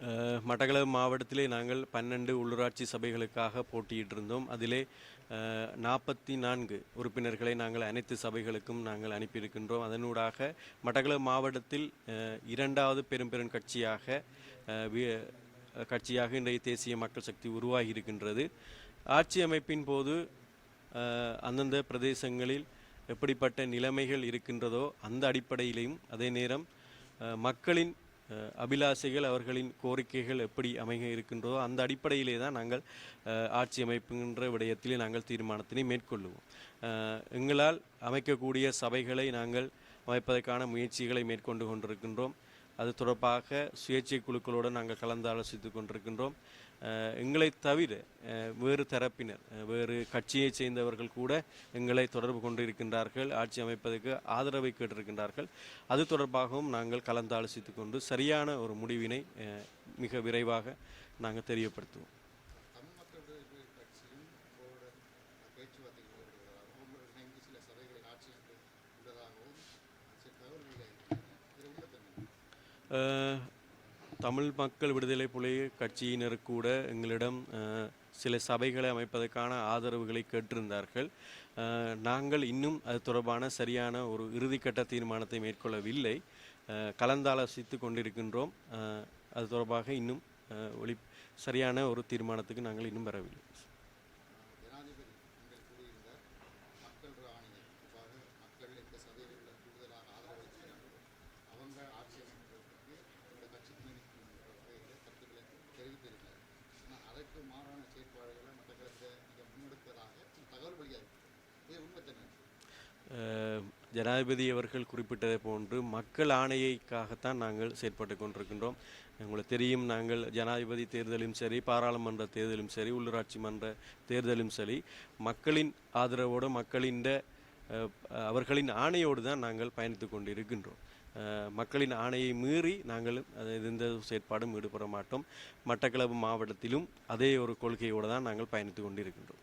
அஹ், மட்டக்களப்பு மாவட்டத்திலே நாங்கள் பன்னெண்டு உள்ளூராட்சி சபைகளுக்காக போட்டியிட்டிருந்தோம். அதிலே நாற்பத்தி நான்கு உறுப்பினர்களை நாங்கள் அனைத்து சபைகளுக்கும் நாங்கள் அனுப்பியிருக்கின்றோம். அதனூடாக மட்டக்களப்பு மாவட்டத்தில் இரண்டாவது பெரும்பெரும் கட்சியாக கட்சியாக இன்றைய தேசிய மக்கள் சக்தி உருவாகி இருக்கின்றது ஆட்சி அமைப்பின் போது அந்தந்த பிரதேசங்களில் எப்படிப்பட்ட நிலைமைகள் இருக்கின்றதோ அந்த அடிப்படையிலையும் அதே நேரம் மக்களின் அபிலாஷைகள் அவர்களின் கோரிக்கைகள் எப்படி அமைக இருக்கின்றதோ அந்த அடிப்படையிலே தான் நாங்கள் ஆட்சி அமைப்புகின்ற விடயத்திலே நாங்கள் தீர்மானத்தினை மேற்கொள்ளுவோம். எங்களால் அமைக்கக்கூடிய சபைகளை நாங்கள் அமைப்பதற்கான முயற்சிகளை மேற்கொண்டு கொண்டிருக்கின்றோம். அது தொடர்பாக சுயேட்சை குழுக்களோடு நாங்கள் கலந்து ஆலோசித்து கொண்டிருக்கின்றோம். எங்களை தவிர வேறு தரப்பினர் வேறு கட்சியைச் சேர்ந்தவர்கள் கூட எங்களை தொடர்பு கொண்டிருக்கின்றார்கள் ஆட்சி அமைப்பதற்கு ஆதரவை கேட்டிருக்கின்றார்கள். அது தொடர்பாகவும் நாங்கள் கலந்து ஆலோசித்து கொண்டு சரியான ஒரு முடிவினை மிக விரைவாக நாங்கள் தெரியப்படுத்துவோம். தமிழ் மக்கள் விடுதலை புலி கட்சியினர் கூட எங்களிடம் சில சபைகளை அமைப்பதற்கான ஆதரவுகளை கேட்டிருந்தார்கள். நாங்கள் இன்னும் அது தொடர்பான சரியான ஒரு இறுதிக்கட்ட தீர்மானத்தை மேற்கொள்ளவில்லை. கலந்தாலோசித்து கொண்டிருக்கின்றோம். அது தொடர்பாக இன்னும் ஒளி சரியான ஒரு தீர்மானத்துக்கு நாங்கள் இன்னும் வரவில்லை. அதற்கு மாறான செயற்பாடுகளை மட்டக்களத்தை நீங்கள் முன்னெடுப்பதாக தகவல் வெளியாக இது உண்மை அஹ், ஜனாதிபதி அவர்கள் குறிப்பிட்டதை போன்று மக்கள் ஆணையைக்காகத்தான் நாங்கள் செயற்பட்டு கொண்டிருக்கின்றோம். உங்களுக்கு தெரியும் நாங்கள் ஜனாதிபதி தேர்தலும் சரி பாராளுமன்ற தேர்தலும் சரி உள்ளூராட்சி மன்ற தேர்தலும் சரி மக்களின் ஆதரவோடு மக்களின் அஹ், அவர்களின் ஆணையோடு தான் நாங்கள் பயணித்து கொண்டு இருக்கின்றோம் மக்களின் ஆணையை மீறி நாங்கள் எந்த செயற்பாடும் ஈடுபட மாட்டோம். மட்டக்களப்பு மாவட்டத்திலும் அதே ஒரு கொள்கையோடு தான் நாங்கள் பயணித்து கொண்டிருக்கின்றோம்.